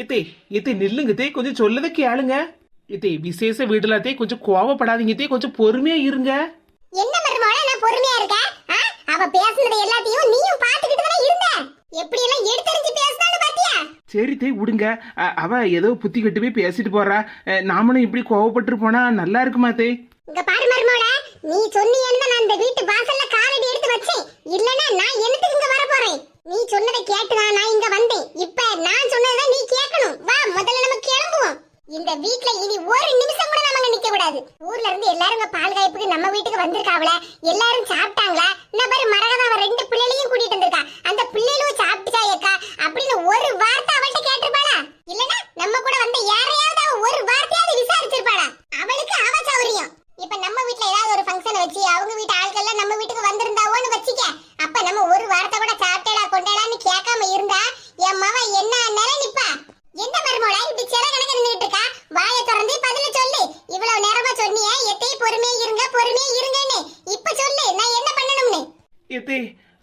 இத்தே இத்தே நில்லுங்க தே கொஞ்சம் சொல்லதை கேளுங்க. இத்தே விசேஷ வீடுலாத்தே கொஞ்சம் கோவப்படாதீங்க தே கொஞ்சம் பொறுமையா இருங்க. என்ன மருமகளே நான் பொறுமையா இருக்கேன்? அவ பேசுனது எல்லாத்தையும் நீயும் பாத்துக்கிட்டு தானே இருந்த? எப்படி எல்லாம் எடுத்தறிஞ்சு பேசுதான்னு பாத்தியா? சரி தே விடுங்க. அவ ஏதோ புத்தி கட்டு போய் பேசிட்டு போறா. நாமளும் இப்படி கோவப்பட்டு போனா நல்லா இருக்குமா தே? இங்க பாரு மருமகளே நீ சொன்னியன்னு நான் இந்த வீட்டு வாசல்ல காலடி எடுத்து வச்சேன். இல்லனா நான் என்னத்துக்கு இங்க வர போறேன்? நீ சொன்னதை கேட்டுதான் நான் இங்க வந்தேன். இப்ப நான் சொன்னதை நீ கேட்கணும். வா முதல்ல நம்ம கிளம்புவோம். இந்த வீட்ல இனி ஒரு நிமிஷம் கூட நம்ம நிக்க கூடாது. ஊர்ல இருந்து எல்லாரும் பால் காய்ப்புக்கு நம்ம வீட்டுக்கு வந்திருக்காவல எல்லாரும் சாப்பிட்டாங்களா? நான் பாரு அவ ரெண்டு பிள்ளைகளையும் கூட்டிட்டு வந்திருக்கா அந்த பிள்ளைகளும் சாப்பிட்டுச்சா ஏக்கா அப்படின்னு ஒரு வார்த்தை அவள்கிட்ட கேட்டிருப்பாளா இல்லனா நம்ம கூட வந்த யாரையாவது அவ ஒரு வார்த்தையாவது விசாரிச்சிருப்பாளா அவளுக்கு அவ சௌரியம் இப்ப நம்ம வீட்ல ஏதாவது ஒரு ஃபங்க்ஷன் வச்சு அவங்க வீட்டு ஆட்கள்லாம் நம்ம வீட்டுக்கு வந்திருந்தாவோன்னு வச்சுக்க அப்ப நம்ம ஒரு வார்த்தை கூட சாப்பிட்டேடா கொண்டேடான்னு கேட்காம இருந்தா என் மவ என்ன நிலை நிப்பா என்ன மருமோளா இப்படி சில கணக்கு நின்னுட்டு இருக்கா வாயை திறந்து பதில சொல்லு இவ்வளவு நேரமா சொன்னியே எத்தை பொறுமையா இருங்க பொறுமையா இருங்கன்னு இப்ப சொல்லு நான் என்ன பண்ணணும்னு இத்தே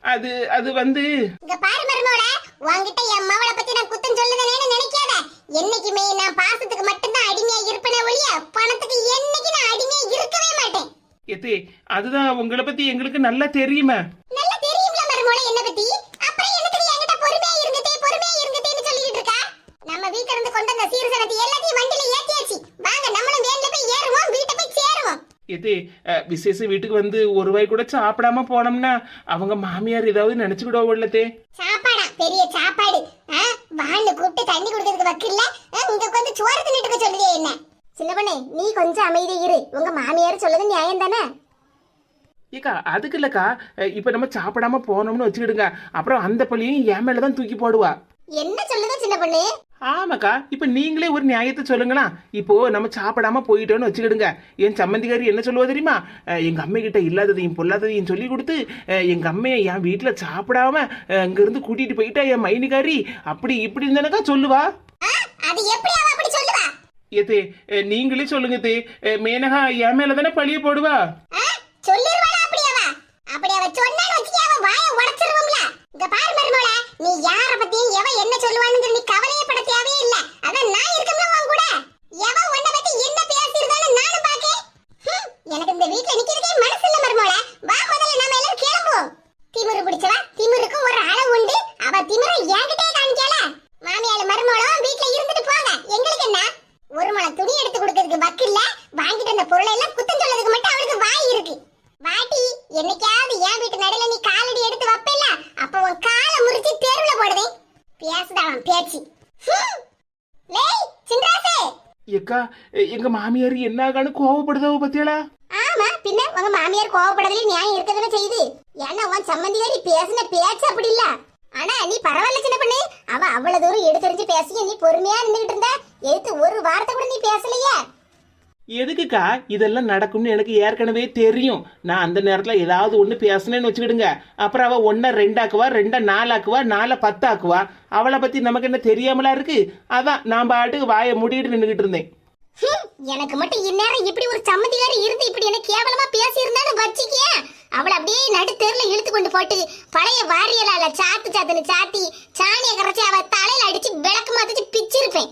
அது அது வந்து இங்க பாரு மருமோளா உன்கிட்ட என் மவளை பத்தி நான் குத்தம் சொல்லுதேன்னு நினைக்காத. என்னைக்குமே நான் பாசத்துக்கு மட்டும்தான் அடிமையா இருப்பேனே ஒழிய பணத்துக்கு என்னைக்கு நான் அடிமையா இருக்கவே மாட்டேன். எத்தே அதுதான் உங்களை பத்தி எங்களுக்கு நல்லா தெரியுமே நல்லா தெரியும்ல மருமோளை என்ன பத்தி அப்புறம் என்னத்துக்கு என்கிட்ட பொறுமையா இருங்கதே பொறுமையா இருங்கதேன்னு சொல்லிட்டு இருக்கா நம்ம வீட்ல இருந்து கொண்டு வந்த சீர்சனத்தை எல்லாத்தையும் வண்டியில ஏத்தியாச்சு வாங்க நம்மளும் வேன்ல போய் ஏறுவோம் வீட்டை போய் சேருவோம் எத்தே அ, விசேஷ வீட்டுக்கு வந்து ஒரு வாய் கூட சாப்பிடாம போனோம்னா அவங்க மாமியார் ஏதாவது நினைச்சுக்கிடுவோம்லத்தே சாப்பாடா? பெரிய சாப்பாடு? வான்னு கூப்பிட்டு தண்ணி குடிக்கிறதுக்கு வக்கில்ல. இங்க உட்காந்து சோறு தின்னுட்டு சொல்லுதே என்ன? சின்ன பொண்ணே நீ கொஞ்சம் அமைதி இரு. உங்க மாமியார் சொல்லுது நியாயம் தானே? ஏக்கா அதுக்கு இல்லக்கா. இப்ப நம்ம சாப்பிடாம போனோம்னு வச்சுக்கிடுங்க. அப்புறம் அந்த பழியும் என் மேலதான் தூக்கி போடுவா. என்ன சொல்லுது சின்ன பொண்ணு? ஆமாக்கா இப்ப நீங்களே ஒரு நியாயத்தை சொல்லுங்களா இப்போ நம்ம சாப்பிடாம போயிட்டோம்னு வச்சுக்கிடுங்க. என் சம்மந்திக்காரி என்ன சொல்லுவா தெரியுமா? அஹ் எங்க அம்மை கிட்ட இல்லாததையும் பொல்லாததையும் சொல்லி கொடுத்து அஹ் எங்க அம்மையை என் வீட்டுல சாப்பிடாம இருந்து கூட்டிட்டு போயிட்டா என் மைனிகாரி? அப்படி இப்படி தானக்கா சொல்லுவா? ஏத்தே நீங்களே சொல்லுங்க தே. மேனகா என் மேல தானே பழிய போடுவா? ஆ? சொல்லிருவாளா அப்படி அவ? அப்படி அவ சொன்னான்னு வச்சுக்க வாயை உடைச்சிருவோம்ல இங்க பாரு மருமோள நீ யார பத்தியும் எவ என்ன சொல்லுவான்னு நீ கவலையே பட தேவையே இல்ல அதான் நான் இருக்கம்ல உன் கூட. எவ உன்னை பத்தி என்ன பேசிருந்தாலும் நானும் பாக்கேன் எனக்கு இந்த வீட்ல நிக்கிறதே மனசு இல்ல மருமோள வா முதல்ல நாம எல்லாரும் கிளம்புவோம். திமிரு பிடிச்சவா திமிருக்கு ஒரு அளவு உண்டு அவ திமிரை என்கிட்டயே காணிக்கல மாமியால மருமோளும் வீட்ல இருந்துட்டு போங்க எங்களுக்கு என்ன ஒரு முளம் துணி எடுத்து கொடுக்கறதுக்கு வக்கு இல்ல வாங்கிட்டு வந்த பொருளை எல்லாம் குத்தம் சொல்லதுக்கு மட்டும் அவளுக்கு வாய் இருக்கு வாட்டி என்னைக்காவது என் வீட்டு நடுல நீ காலடி எடுத்து வைப்பல அப்ப உன் காலை முறிச்சு தெருவுல போடுதே பேசுதான் பேச்சு ஹம். லேய் சின்ராசே ஏக்கா அஹ் எங்க மாமியார் என்ன ஆகான்னு கோவப்படுதோ பத்தியாளா? ஆமா பின்ன உங்க மாமியார் கோவப்படுறதுல நியாயம் இருக்கதானே செய்யுது ஏன்னா உன் சம்மந்திகாரி பேசின பேச்சு அப்படி இல்ல. ஆனா நீ பரவாயில்ல சின்ன பண்ணு. அவ அவ்வளவு தூரம் எடுத்தறிஞ்சு பேசி நீ பொறுமையா நின்னுகிட்டு இருந்த எடுத்து ஒரு வார்த்தை கூட நீ பேசலையே? எதுக்குக்கா இதெல்லாம் நடக்கும்னு எனக்கு ஏற்கனவே தெரியும். நான் அந்த நேரத்தில் ஏதாவது ஒன்று பேசினேன்னு வச்சுக்கிடுங்க. அப்புறம் அவள் ஒன்றை ரெண்டாக்குவா ரெண்டை நாலாக்குவா நாலை பத்தாக்குவா. அவளை பற்றி நமக்கு என்ன தெரியாமலா இருக்கு? அதான் நான் பாட்டுக்கு வாயை மூடிட்டு நின்றுக்கிட்டு இருந்தேன். எனக்கு மட்டும் இந்நேரம் இப்படி ஒரு சம்மந்திகாரி இருந்து இப்படி என்ன கேவலமா பேசி இருந்தாலும் வச்சிக்கிய அவளை அப்படியே நடு தெருல இழுத்து கொண்டு போட்டு பழைய வாரியலால சாத்து சாத்துன்னு சாத்தி சாணிய கரைச்சி அவ தலையில அடிச்சு விளக்கு மாத்திச்சு பிச்சிருப்பேன்.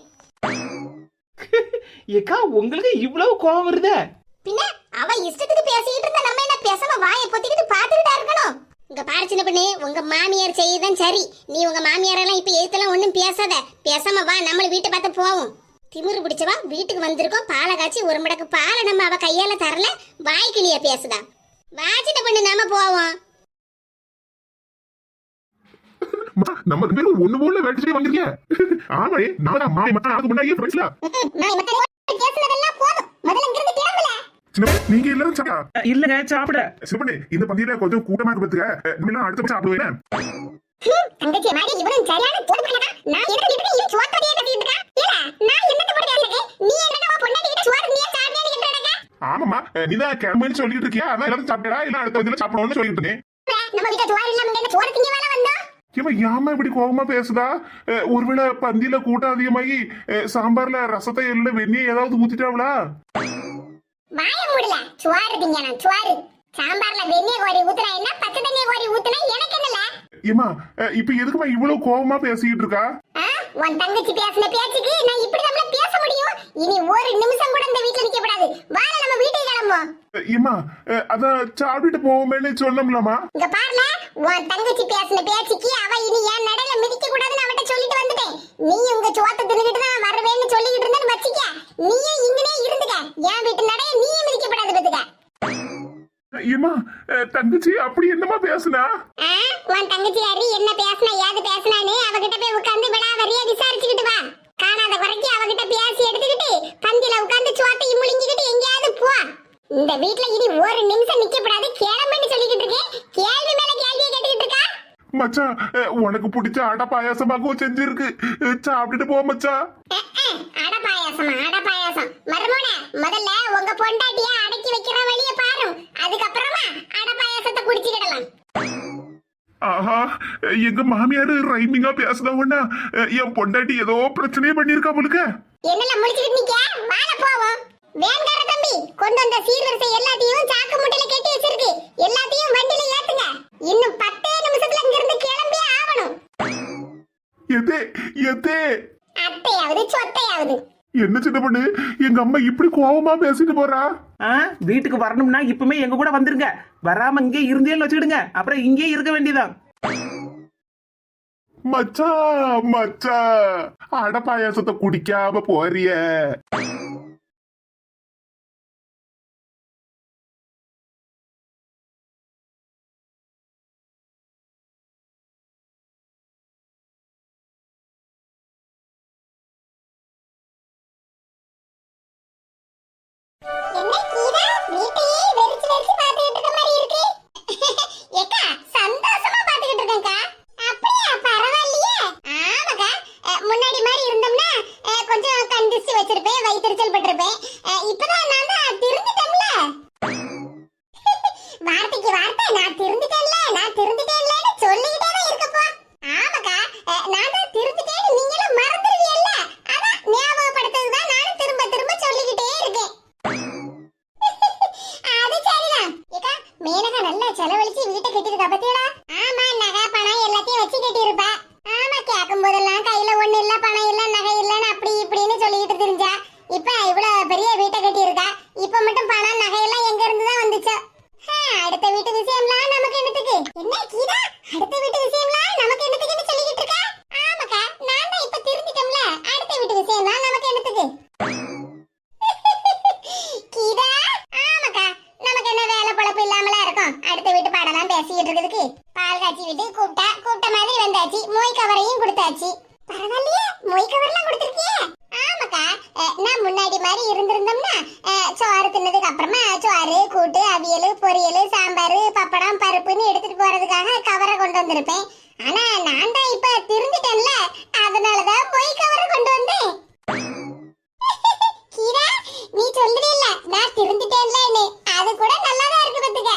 ஏக்கா உங்களுக்கு இவ்வளவு கோவம் வருதே? பின்ன அவ இஷ்டத்துக்கு பேசிக்கிட்டு இருந்தா நம்ம என்ன பேசாம வாயை பொத்திக்கிட்டு பாத்துக்கிட்டா இருக்கணும்? இங்க பாரு சின்ன பண்ணு உங்க மாமியார் செய்யுதான் சரி. நீ உங்க மாமியாரெல்லாம் இப்ப எதுத்தெல்லாம் ஒண்ணும் பேசாத. பேசாம வா நம்மள வீட்டை பார்த்து போவோம். திமிரு பிடிச்சவா? வீட்டுக்கு வந்திருக்கோம். பாலை காய்ச்சி ஒரு மடக்கு பாலை நம்ம அவ கையால தரல. வாய்க்கிளியா பேசுதா வா சின்ன பண்ணு நாம போவோம். மா, நம்ம ரெண்டு பேரும் ஒண்ணு போல வேட்டு வாங்கிருக்கீங்க ஆமாடி நான் மாறி மட்டும் அதுக்கு முன்னாடியே ஃப்ரெண்ட்ஸ்ல பேசுனதெல்லாம் போதும். முதல்ல கிளம்பல. நீங்க எல்லாரும் சாப்பிட்டா அஹ் இல்லைங்க சாப்பிட. சிவனே இந்த பந்தியில கொஞ்சம் கூட்டமா இருக்கு பாத்துக்க. நம்ம எல்லாம் அடுத்த சாப்பிடுவேன் தங்கச்சி மாதிரி இவனும் சரியான தோடுக்கலடா நான் எதுக்கு சோத்தடியே கட்டிட்டு நான் என்னத்த போட்டு கேட்டேன் நீ என்னடா பொண்டாட்டி கிட்ட சோறு நீயே சாப்பிட்டியான்னு கேட்டடா ஆமாமா நீ தான் கிளம்புன்னு சொல்லிட்டு இருக்கியா? அதான் எல்லாரும் சாப்பிட்டா இல்ல அடுத்த பந்தியில சாப்பிடணும்னு சொல்லிட்டு இருந்தேன். நம்ம வீட்ல சோறு இல்லாம இங்க என்ன? சோறு திங்க வேலை வந்தோம் இவன் ஏமா இப்படி கோபமா பேசுதா? அஹ், ஒருவேளை பந்தியில கூட்டம் அதிகமாகி சாம்பார்ல ரசத்தை எல்லாம் வெந்நியை ஏதாவது ஊத்திட்டாவளா? வாய மூடல. சாம்பார்ல வெண்ணெய் கோரி ஊத்துனா என்ன? பச்சை தண்ணியை கோரி ஊத்துனா? எனக்கு என்னல? ஏமா இப்ப எதுக்குமா இவ்வளவு கோபமா பேசிக்கிட்டு இருக்கா? உன் தங்கச்சி பேசின பேச்சுக்கு நான் இப்படி நம்மள பேச முடியும்? இனி ஒரு நிமிஷம் கூட இந்த வீட்டுல நிக்க கூடாது. வாழ நம்ம வீட்டுக்கு கிளம்புவோம். ஏமா அதான் சாப்பிட்டுட்டு போவோமேன்னு சொன்னோம்லமா இங்க பாருல உன் தங்கச்சி பேசின பேச்சுக்கு அவ இனி என் நடையில மிதிக்க கூடாதுன்னு அவட்ட சொல்லிட்டு வந்துட்டேன். நீ உங்க சோத்த தின்னுகிட்டு தான் வருவேன்னு சொல்லிக்கிட்டு இருந்தேன்னு வச்சுக்க. நீயும் இங்கனே இருந்துக்க. என் வீட்டு நடைய நீயும் மிதிக்கப்படாது பத்துக்க. ஏமா தங்கச்சி அப்படி என்னமா பேசுனா? உன் தங்கச்சி யாரு என்ன பேசினா ஏது பேசினான்னு அவகிட்ட போய் உட்கார்ந்து விடாவறியா விசாரிச்சுக்கிட்டு வா காணாத குறைக்கு அவகிட்ட பேசி எடுத்துக்கிட்டு பந்தில உட்கார்ந்து சோத்தையும் முழுங்கிக்கிட்டு எங்கேயாவது போ இந்த வீட்ல இனி ஒரு நிமிஷம் நிக்கப்படாது கிளம்புன்னு சொல்லிக்கிட்டு இருக்கேன். கேள்வி மேல கேள்வியை கேட்டுக்கிட்டு இருக்கா? மச்சான் அஹ், உனக்கு பிடிச்ச அடை பாயாசமாகவும் செஞ்சிருக்கு. அஹ், சாப்பிட்டுட்டு போ மச்சான். அஹ், அஹ், அட பாயாசமா? அட பாயாசம். மருமோன முதல்ல உங்க பொண்டாட்டிய அடக்கி வைக்கிற வழிய பாரு. அதுக்கப்புறமா அட பாயாசத்தை குடிச்சுக்கிடலாம் ஆஹா அஹ், எங்க மாமியார் ரைமிங்கா பேசுதவன்னா என் பொண்டாட்டி ஏதோ பிரச்சனையே பண்ணிருக்கா போலுக்க என்னல முடிச்சுக்கிட்டு நிக்க வாழ போவோம். வேண்டார தம்பி. கொண்டு வந்த சீர்வரிசை எல்லாத்தையும் சாக்கு மூட்டையில கட்டி வச்சிருக்கு. எல்லாத்தையும் வண்டியில ஏத்துங்க. இன்னும் பத்தே நிமிஷத்துல இங்க இருந்து கிளம்பியே ஆகணும். எதே எதே? அத்தையாவது சொத்தையாவது. என்ன சின்ன பொண்ணு? எங்க அம்மா இப்படி கோவமா பேசிட்டு போறா? ஆ வீட்டுக்கு வரணும்னா இப்பவுமே எங்க கூட வந்துருங்க. வராம இங்கே இருந்தேன்னு வச்சுக்கிடுங்க. அப்புறம் இங்கே இருக்க வேண்டியதான் மச்சான் மச்சான் அடை பாயாசத்தை குடிக்காம போறிய. திருச்சல் பட்டிருப்பேன் இப்பதான் நான் தான் திருந்துட்டேன்ல வார்த்தைக்கு வார்த்தை நான் திருந்துட்டேன்ல நான் திருந்துட்டேன்லன்னு சொல்லிக்கிட்டே தான் இருக்கப்போ ஆமாக்கா அஹ், நான் தான் திருந்துட்டேன்னு நீங்களும் மறந்துடுவீல்ல அதான் ஞாபகப்படுத்துறது தான் நானும் திரும்ப திரும்ப சொல்லிக்கிட்டே இருக்கேன் அது சரிதான் ஏக்கா மேனகா நல்லா செலவழிச்சு வீட்டை கட்டிருக்கா பத்தியடா ஆமா நகை பணம் எல்லாத்தையும் வச்சு கட்டியிருப்பா ஆமா கேட்கும் போதெல்லாம் கையில ஒண்ணு இல்ல பணம் இல்ல நகை இல்லன்னு அப்படி இப்படின்னு சொல்லிக்கிட்டு தெரிஞ்சா இப்ப இவ்வளவு பெரிய வீட்டை கட்டியிருக்கா இப்ப மட்டும் பணம் நகை எல்லாம் எங்க இருந்து தான் வந்துச்சு ஹே, அடுத்த வீட்டு விஷயம்லாம் நமக்கு என்னத்துக்கு என்ன கீதா அடுத்த வீட்டு விஷயம்லாம் நமக்கு என்னத்துக்குன்னு சொல்லிக்கிட்டு இருக்கா ஆமாக்கா நான் தான் இப்ப திருந்திட்டோம்ல அடுத்த வீட்டு விஷயம்லாம் நமக்கு என்னத்துக்கு கீதா ஆமாக்கா நமக்கு என்ன வேலை பொழப்பு இல்லாமலா இருக்கும் அடுத்த வீட்டு பாடலாம் பேசிக்கிட்டு இருக்கிறதுக்கு பால் காய்ச்சி விட்டு கூப்பிட்டா கூப்பிட்ட மாதிரி வந்தாச்சு மொய் கவரையும் கொடுத்தாச்சு பரவாயில்லையே மொய் கவர்லாம் கொடுத்துருக்கியே ஆமாக்கா அஹ், நான் முன்னாடி மாதிரி இருந்திருந்தோம்னா அஹ், சோறு தின்னதுக்கு அப்புறமா சோறு கூட்டு அவியல் பொரியல் சாம்பார் பப்படம் பருப்புன்னு எடுத்துட்டு போறதுக்காக கவரை கொண்டு வந்திருப்பேன். ஆனா நான் தான் இப்ப திருந்திட்டேன்ல அதனாலதான் மொய் கவரை கொண்டு வந்தேன் கீரா நீ சொல்றீல்ல நான் திருந்திட்டேன்லன்னு அது கூட நல்லாதான் இருக்கு பாத்துக்க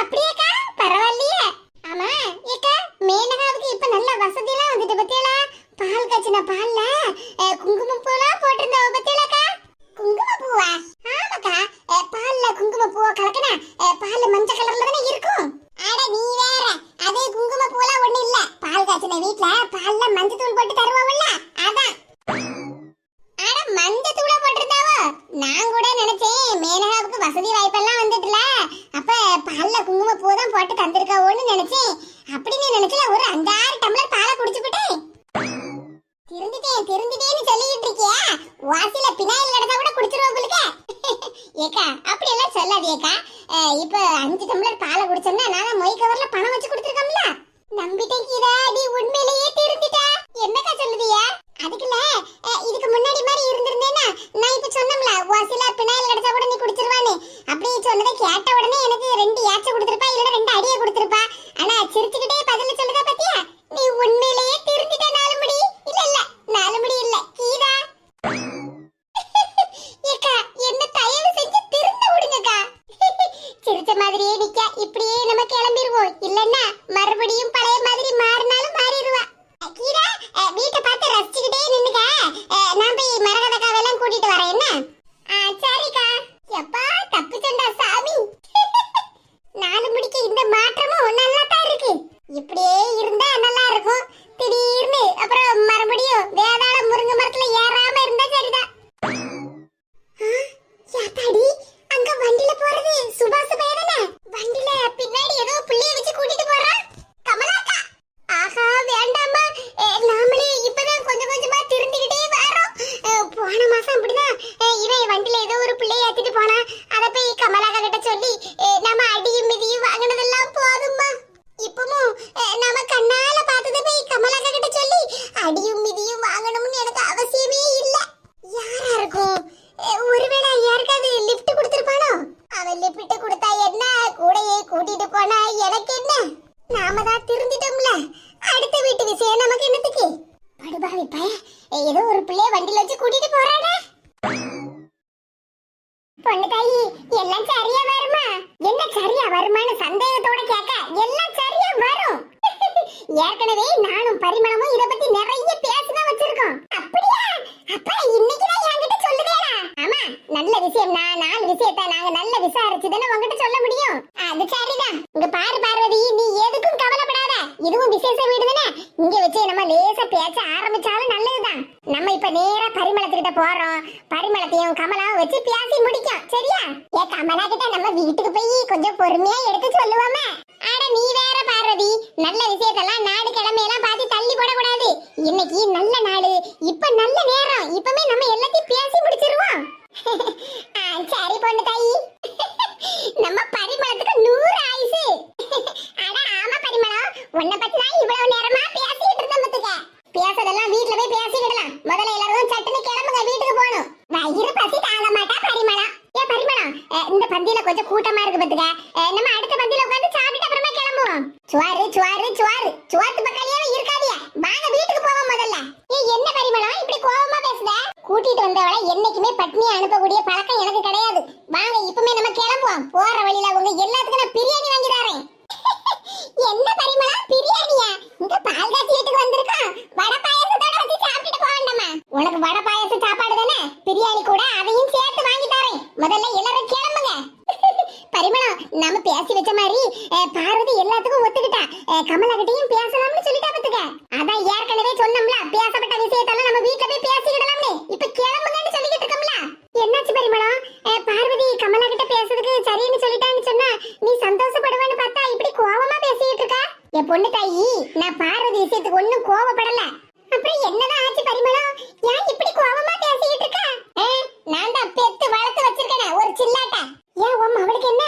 அப்படியேக்கா பரவாயில்லையே ஆமா ஏக்கா மேனகாவுக்கு இப்ப நல்ல வசதி எல்லாம் வந்துட்டு பத்தியலா பால் காய்ச்சின பால்ல அஹ், குங்குமம் பூலாம் போட்டிருந்தா பத்தியலாக்கா குங்கும பூவா ஆமாக்கா அஹ், பால்ல குங்கும பூவை கலக்கினா அஹ், பால்ல மஞ்சள் கலர்ல தானே இருக்கும் அட நீ வேற அதே குங்கும பூலாம் ஒண்ணு இல்ல பால் காய்ச்சின வீட்ல பால்ல மஞ்சள் தூள் போட்டு தருவோம். எல்லாம் சரியா வருமா? என்ன சரியா வருமான்னு சந்தேகத்தோட கேட்க எல்லாம் சரியா வரும். ஏற்கனவே நானும் பரிமளம் இத பத்தி நிறைய பேசிதான் வச்சிருக்கோம் அப்படியா அப்ப இன்னைக்கு தான் என்கிட்ட சொல்லுதேடா ஆமா நல்ல விஷயம் நான் நாலு விஷயத்தை நாங்க நல்ல விசாரிச்சு தானே உங்ககிட்ட சொல்ல முடியும் அது சரிதான் இங்க பாரு பார்வதி நீ எதுக்கும் கவலைப்படாத இதுவும் விசேஷ வீடு தானே இங்க வச்சு நம்ம லேசா பேச ஆரம்பிச்சாலும் நல்லதுதான் நம்ம இப்ப நேரா பரிமளத்துக்கிட்ட போறோம் பரிமளத்தையும் கமலாவும் வச்சு பேசி முடிக்கும் சரியா ஏ கமலா கிட்ட நம்ம வீட்டுக்கு போய் கொஞ்சம் பொறுமையா எடுத்து சொல்லுவோமே? அட நீ வேற பார்வதி. நல்ல விஷயத்தெல்லாம் நாடு கிழமையெல்லாம் பார்த்து தள்ளி போடக்கூடாது இன்னைக்கு நல்ல நாடு இப்ப நல்ல நேரம் இப்பமே நம்ம எல்லாத்தையும் பேசி முடிச்சிருவோம் ஆ, சரி பொண்ணு தாயி நம்ம பரிமளத்துக்கு நூறு ஆயுசு அட ஆமா பரிமளம் உன்னை பத்தி தான் இவ்வளவு நேரமா பேசிட்டு இருந்தேன் பத்துக்க பேசுறதெல்லாம் வீட்ல போய் பேசிக்கிடலாம் முதல்ல எல்லாரும் சட்டுன்னு கிளம்புங்க வீட்டுக்கு போகணும் வயிறு பசி தாங்க மாட்டா பரிமளம் ஏ பரிமளம் அஹ், இந்த பந்தியில கொஞ்சம் கூட்டமா இருக்கு பத்துக்க அஹ், நம்ம அடுத்த பந்தியில உட்கார்ந்து சாப்பிட்டு அப்புறமா கிளம்புவோம் சுவாரு சுவாத்து பக்கலையே இருக்காதியா வாங்க வீட்டுக்கு போவோம் முதல்ல. நீ என்ன பரிமளம் இப்படி கோவமா பேசுத? கூட்டிட்டு வந்தவளை என்னைக்குமே பட்னியை அனுப்பக்கூடிய பழக்கம் எனக்கு கிடையாது. வாங்க இப்பவுமே நம்ம கிளம்புவோம். போற வழியில உங்க எல்லாத்துக்கும் நான் பிரியாணி வாங்கி தரேன். என்ன பரிமளம் பிரியாணியா இங்க பால் காய்ச்சி வீட்டுக்கு வந்திருக்கோம் வடை பாயாசத்தோட வச்சு சாப்பிட்டுட்டு போக வேண்டாமா உனக்கு வடை பாயாச சாப்பாடு தானே பிரியாணி கூட அதையும் சேர்த்து வாங்கி தரேன் முதல்ல எல்லாரும் கிளம்புங்க பரிமளம் நாம பேசி வச்ச மாதிரி அஹ், பார்வதி எல்லாத்துக்கும் ஒத்துக்கிட்டா அஹ், கமலா கிட்டயும் பேசலாம்னு சொல்லிட்டா பத்துக்க அதான் ஏற்கனவே சொன்னோம்ல பேசப்பட்ட விஷயத்தெல்லாம் நம்ம வீட்ல போய் பேசிக்கிடலாம்னு இப்ப கிளம்புங்கன்னு சொல்லிக்கிட்டு இருக்கோம்ல என்னாச்சு பரிமளம் அஹ், பார்வதி கமலா கிட்ட பேசுறதுக்கு சரின்னு சொல்லிட்டான்னு சொன்னா நீ சந்தோஷப்படுவேன்னு பார்த்தா இப்படி கோவமா பேசிட்டு இருக்க என் பொண்ணு தாயி நான் பார்வதி விஷயத்துக்கு ஒண்ணும் கோவப்படல அப்புறம் என்னதான் ஆச்சு பரிமளம் ஏன் இப்படி கோவமா பேசிக்கிட்டு இருக்க அஹ், நான் தான் பெத்து வளர்த்து வச்சிருக்கேன் ஒரு சில்லாட்ட ஏன் உன் மவளுக்கு என்ன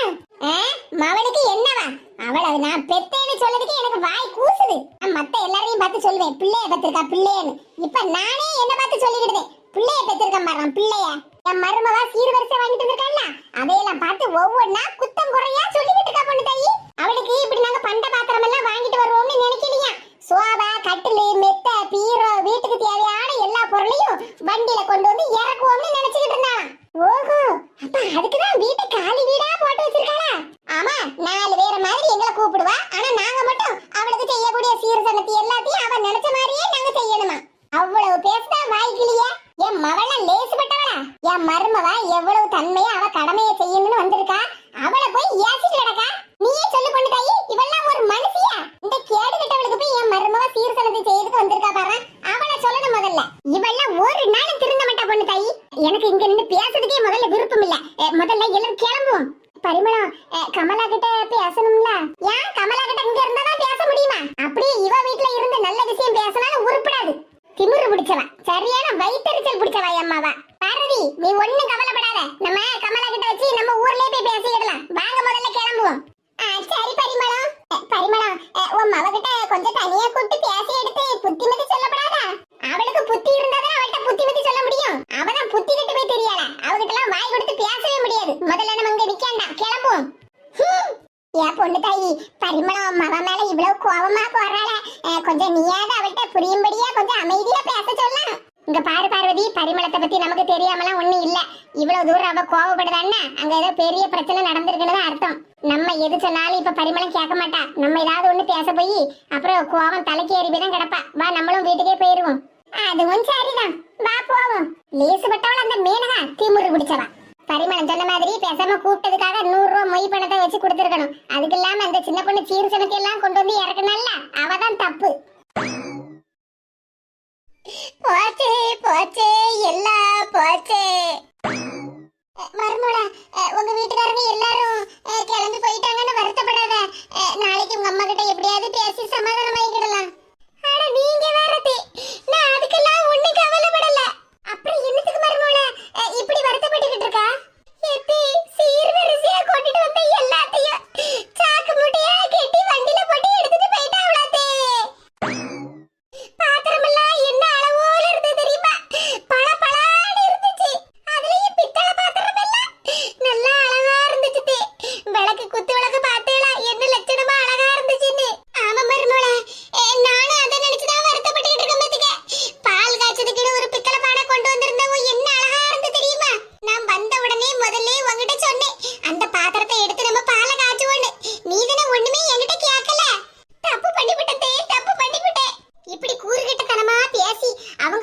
அஹ், மவளுக்கு என்னவா அவளை நான் பெத்தேன்னு சொல்லதுக்கு எனக்கு வாய் கூசுது நான் மத்த எல்லாரையும் பார்த்து சொல்லுவேன் பிள்ளைய பெத்திருக்கா பிள்ளையன்னு இப்ப நானே என்ன பார்த்து சொல்லிக்கிட்டேன் பிள்ளைய பெற்றிருக்க பாரு பிள்ளைய. என் மருமவா சீர்வரிசை வாங்கிட்டு வந்திருக்காள்ல? அதையெல்லாம் பார்த்து ஒவ்வொன்னா குத்தம் குறையா சொல்லிக்கிட்டு இருக்கா பொண்ணு தாயி. அவளுக்கு இப்படி நாங்க பண்ட பாத்திரம் எல்லாம் வாங்கிட்டு வருவோம்னு நினைக்கலையா? சோபா கட்டிலு மெத்த பீரோ வீட்டுக்கு தேவையான எல்லா பொருளையும் வண்டியில கொண்டு வந்து இறக்குவோம்னு நினைச்சுக்கிட்டு இருந்தான் ஓஹோ அப்ப அதுக்குதான் வீட்டை காலி வீடா போட்டு வச்சிருக்காளா? ஆமா நாலு பேர மாதிரி எங்களை கூப்பிடுவா. ஆனா நாங்க மட்டும் அவளுக்கு செய்யக்கூடிய சீர்சனத்தை எல்லாத்தையும் அவ நினைச்ச மாதிரியே நாங்க செய்யணுமா? அவ்வளவு பேசுதா வாய்க்கிலியே என் மவள லேசுப்பட்டவளா என் மருமவா எவ்வளவு தன்மையா அவ கடமையை செய்யணும்னு வந்திருக்கா? அவளை போய் ஏசிட்டு கிடக்கா? நீயே சொல்லு பொண்ணு தாயி இவெல்லாம் ஒரு மனுஷியா? இந்த கேடு கெட்டவளுக்கு போய் என் மருமவ சீர்சனத்தை செய்யறதுக்கு வந்திருக்கா பாரு. அவளை சொல்லணும் முதல்ல. இவெல்லாம் ஒரு நாளும் திருந்த மாட்டா பொண்ணு தாயி. எனக்கு இங்க நின்னு பேசுறதுக்கே முதல்ல விருப்பம் இல்ல. முதல்ல எல்லாரும் கிளம்புவோம். பரிமளம் கமலா கிட்ட பேசணும்ல ஏன் கமலா கிட்ட இங்க இருந்தா தான் பேச முடியுமா அப்படியே இவ வீட்ல இருந்து நல்ல விஷயம் பேசினாலும் உருப்படாது திமிரு பிடிச்சவ சரியான வயித்தறிச்சல் பிடிச்சவ அம்மாவா பார்வதி நீ ஒண்ணும் கவலைப்படாத நம்ம கமலா கிட்ட வச்சு நம்ம ஊர்லயே போய் பேசிக்கிடலாம் வாங்க முதல்ல கிளம்புவோம் ஆ, சரி பரிமளம் அஹ், பரிமளம் அஹ், உன் மவ கிட்ட கொஞ்சம் தனியா கூப்பிட்டு பேசி எடுத்து புத்திமதி சொல்லப்படாதா அவளுக்கு புத்தி இருந்தாதான் அவள்கிட்ட புத்திமதி சொல்ல முடியும் அவதான் புத்தி கிட்ட போய் தெரியல அவகிட்ட எல்லாம் வாய் கொடுத்து பேசவே முடியாது முதல்ல நம்ம இங்க நிக்காண்டா கிளம்புவோம் ஹம். ஏன் பொண்ணு தாயி பரிமளம் மவ மேல இவ்வளவு கோவமா போறாள கொஞ்சம் நீயாவது அவள்கிட்ட புரியும்படியா கொஞ்சம் அமைதியா பேச சொல்லலாம் இங்க பாரு பார்வதி பரிமளத்தை பத்தி நமக்கு தெரியாமலாம் ஒண்ணும் இல்ல இவ்வளவு தூரம் அவ கோவப்படுதான்னா அங்க ஏதோ பெரிய பிரச்சனை நடந்திருக்குன்னு தான் அர்த்தம் நம்ம எது சொன்னாலும் இப்ப பரிமளம் கேட்க மாட்டா நம்ம ஏதாவது ஒண்ணு பேச போய் அப்புறம் கோவம் தலைக்கு ஏறி தான் கிடப்பா. வா நம்மளும் வீட்டுக்கே போயிருவோம். அதுவும் சரிதான். வா போவோம். லேசுபட்டவள் அந்த மீனகா திமுரு பிடிச்சவா பரிமளம் சொன்ன மாதிரி பேசாம கூப்பிட்டதுக்காக நூறு ரூபா மொய் பணத்தை வச்சு கொடுத்துருக்கணும். அதுக்கு இல்லாம அந்த சின்ன பொண்ணு சீர் சனத்தை எல்லாம் கொண்டு வந்து இறக்கணும்ல? அவதான் தப்பு. போச்சு போச்சு எல்லாம் போச்சு. மருமோட உங்க வீட்டுக்காரங்க எல்லாரும் கிளம்பி போயிட்டாங்கன்னு வருத்தப்படாத. நாளைக்கு உங்க அம்மா கிட்ட எப்படியாவது பேசி சமாதானம் ஆகிக்கிடலாம் அட நீங்க வேறதி நான் அதுக்கெல்லாம் ஒண்ணும் கவலைப்படல அப்புறம் என்னத்துக்கு மருமோள இப்படி வருத்தப்பட்டுக்கிட்டு இருக்கா எத்தி சீர்வரிசையா கொண்டுட்டு வந்த எல்லாத்தையும் சாக்கு மூட்டையா கட்டி வண்டியில போட்டு எடுத்துட்டு போயிட்டாவளாத்தே பாத்திரமெல்லாம் என்ன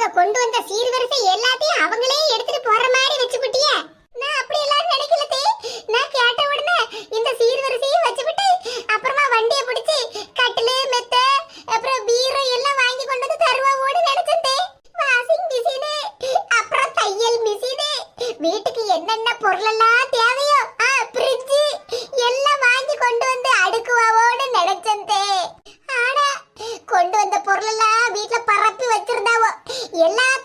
கொண்டு வந்த சீர்வரிசை எல்லாத்தையும் அவங்களே எடுத்துட்டு போற மாதிரி வச்சுக்கிட்டியே நான் அப்படி எல்லாம் நினைக்கல தே நான் கேட்ட உடனே இந்த சீர்வரிசையும் வச்சுவிட்டு அப்புறமா வண்டியை பிடிச்சி கட்டிலு மெத்த அப்புறம் பீரோ எல்லாம் வாங்கி கொண்டு வந்து தருவாவோடு நினைச்சேன் தே வாஷிங் மிஷினு அப்புறம் தையல் மிஷினு வீட்டுக்கு என்னென்ன பொருளெல்லாம் தேவையோ ஆ ஃப்ரிட்ஜ் எல்லாம் வாங்கி கொண்டு வந்து அடுக்குவாவோடு நினைச்சந்தே ஆனா கொண்டு வந்த பொருளெல்லாம் வீட்டுல பரப்பி வச்சிருந்தாவோ. எல்லாத்தையும்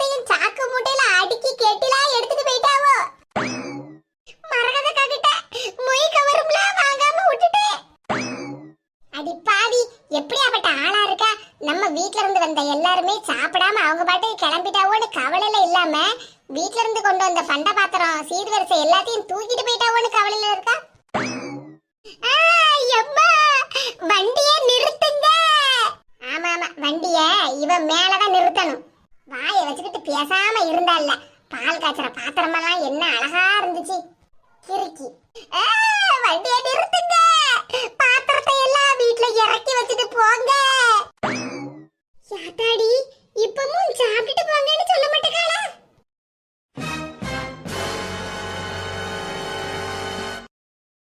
எல்லாத்தையும் தூக்கிட்டு போயிட்டாவோன்னு கவலையில இருக்கா? எம்மா வண்டிய நிறுத்துங்க. ஆமா ஆமா வண்டிய இவன் மேலதான் நிறுத்தணும். வாய வச்சுக்கிட்டு பேசாம இருந்தால பால் காய்ச்சற பாத்திரமெல்லாம் என்ன அழகா இருந்துச்சு. கிறுக்கி. வண்டிய நிறுத்துங்க. பாத்திரத்தை எல்லாம் வீட்டுல இறக்கி வச்சுட்டு போங்க. யாத்தாடி இப்பமும் சாப்பிட்டுட்டு போங்கன்னு சொல்ல மாட்டேக்காளா?